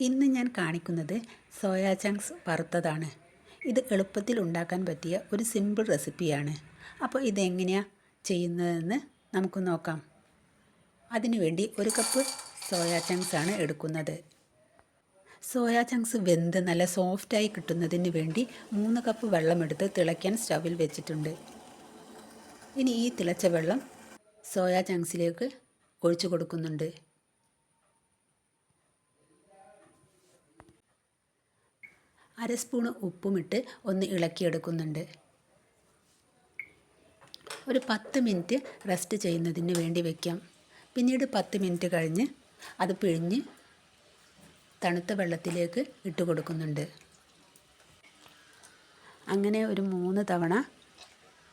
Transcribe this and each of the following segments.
ഇന്ന് ഞാൻ കാണിക്കുന്നത് സോയാ ചങ്ക്സ് വറുത്തതാണ്. ഇത് എളുപ്പത്തിൽ ഉണ്ടാക്കാൻ പറ്റിയ ഒരു സിമ്പിൾ റെസിപ്പിയാണ്. അപ്പോൾ ഇതെങ്ങനെയാണ് ചെയ്യുന്നതെന്ന് നമുക്ക് നോക്കാം. അതിനുവേണ്ടി ഒരു കപ്പ് സോയാ ചങ്ക്സ് ആണ് എടുക്കുന്നത്. സോയാ ചങ്ക്സ് വെന്ത് നല്ല സോഫ്റ്റായി കിട്ടുന്നതിന് വേണ്ടി മൂന്ന് കപ്പ് വെള്ളമെടുത്ത് തിളയ്ക്കാൻ സ്റ്റവിൽ വെച്ചിട്ടുണ്ട്. ഇനി ഈ തിളച്ച വെള്ളം സോയാ ചങ്ക്സിലേക്ക് ഒഴിച്ചു കൊടുക്കുന്നുണ്ട്. അര സ്പൂണ് ഉപ്പുമിട്ട് ഒന്ന് ഇളക്കിയെടുക്കുന്നുണ്ട്. ഒരു പത്ത് മിനിറ്റ് റെസ്റ്റ് ചെയ്യുന്നതിന് വേണ്ടി വയ്ക്കാം പിന്നീട് പത്ത് മിനിറ്റ് കഴിഞ്ഞ് അത് പിഴിഞ്ഞ് തണുത്ത വെള്ളത്തിലേക്ക് ഇട്ട് കൊടുക്കുന്നുണ്ട്. അങ്ങനെ ഒരു മൂന്ന് തവണ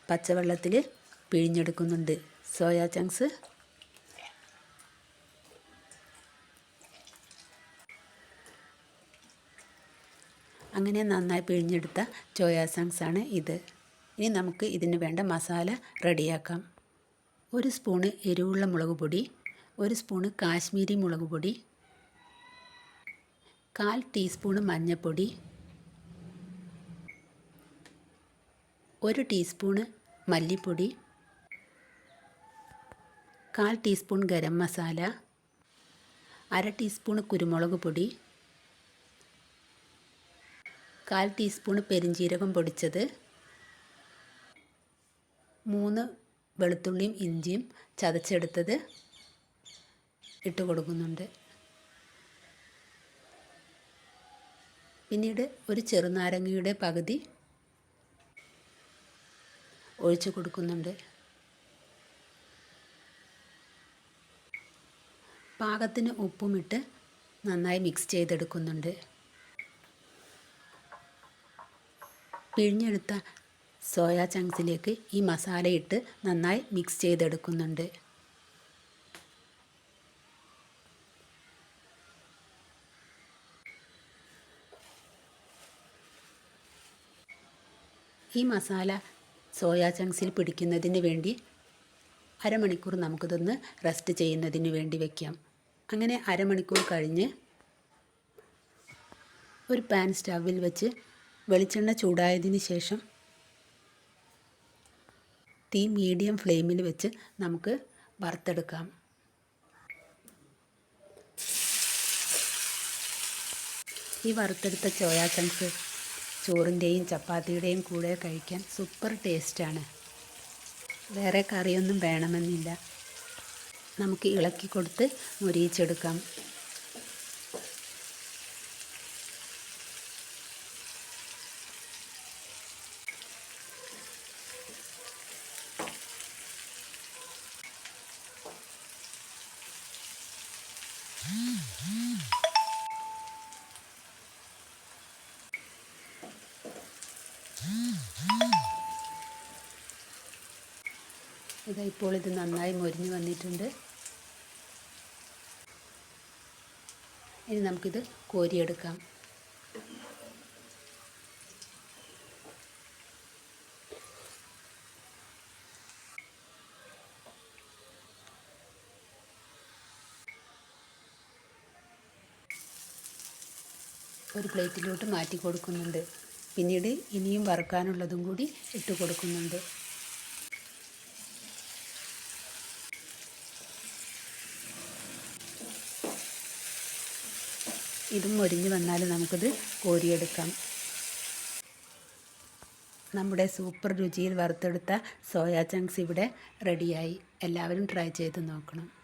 പച്ചവെള്ളത്തിൽ പിഴിഞ്ഞെടുക്കുന്നുണ്ട്. സോയാ ചങ്ക്സ് അങ്ങനെ നന്നായി പിഴിഞ്ഞെടുത്ത ചോയാ ആണ് ഇത്. ഇനി നമുക്ക് ഇതിന് വേണ്ട മസാല റെഡിയാക്കാം. ഒരു സ്പൂണ് എരിവുള്ള മുളക് പൊടി ഒരു സ്പൂണ് കാശ്മീരി മുളക് പൊടി കാൽ ടീസ്പൂണ് മഞ്ഞൾപ്പൊടി ഒരു ടീസ്പൂണ് മല്ലിപ്പൊടി കാൽ ടീസ്പൂൺ ഗരം മസാല അര ടീസ്പൂൺ കുരുമുളക് പൊടി കാൽ ടീസ്പൂൺ പെരിഞ്ജീരകം പൊടിച്ചത്. മൂന്ന് വെളുത്തുള്ളിയും ഇഞ്ചിയും ചതച്ചെടുത്തത് ഇട്ട് കൊടുക്കുന്നുണ്ട്. പിന്നീട് ഒരു ചെറുനാരങ്ങയുടെ പകുതി ഒഴിച്ചു കൊടുക്കുന്നുണ്ട്. പാകത്തിന് ഉപ്പുമിട്ട് നന്നായി മിക്സ് ചെയ്തെടുക്കുന്നുണ്ട്. പിഴിഞ്ഞെടുത്ത സോയാ ചങ്ക്സിലേക്ക് ഈ മസാല ഇട്ട് നന്നായി മിക്സ് ചെയ്തെടുക്കുന്നുണ്ട്. ഈ മസാല സോയാ ചങ്ക്സിൽ പിടിക്കുന്നതിന് വേണ്ടി അരമണിക്കൂർ നമുക്കിതൊന്ന് റെസ്റ്റ് ചെയ്യുന്നതിന് വേണ്ടി വയ്ക്കാം അങ്ങനെ അരമണിക്കൂർ കഴിഞ്ഞ് ഒരു പാൻ സ്റ്റവിൽ വെച്ച് വെളിച്ചെണ്ണ ചൂടായതിന് ശേഷം തീ മീഡിയം ഫ്ലെയിമിൽ വെച്ച് നമുക്ക് വറുത്തെടുക്കാം. ഈ വറുത്തെടുത്ത ചോയാ ചങ്ക്സ് ചോറിന്റെയും ചപ്പാത്തിയുടെയും കൂടെ കഴിക്കാൻ സൂപ്പർ ടേസ്റ്റാണ് വേറെ കറിയൊന്നും വേണമെന്നില്ല. നമുക്ക് ഇളക്കി കൊടുത്ത് മുരിയിച്ചെടുക്കാം. ഇതാ ഇപ്പോൾ ഇത് നന്നായി മൊരിഞ്ഞ് വന്നിട്ടുണ്ട്. ഇനി നമുക്കിത് കോരിയെടുക്കാം. ഒരു പ്ലേറ്റിലോട്ട് മാറ്റി കൊടുക്കുന്നുണ്ട്. പിന്നീട് ഇനിയും വറുക്കാനുള്ളതും കൂടി ഇട്ട് കൊടുക്കുന്നുണ്ട്. ഇതും ഒരിഞ്ഞ് വന്നാൽ നമുക്കിത് കോരിയെടുക്കാം. നമ്മുടെ സൂപ്പർ രുചിയിൽ വറുത്തെടുത്ത സോയാ ചങ്ക്സ് ഇവിടെ റെഡിയായി. എല്ലാവരും ട്രൈ ചെയ്ത് നോക്കണം.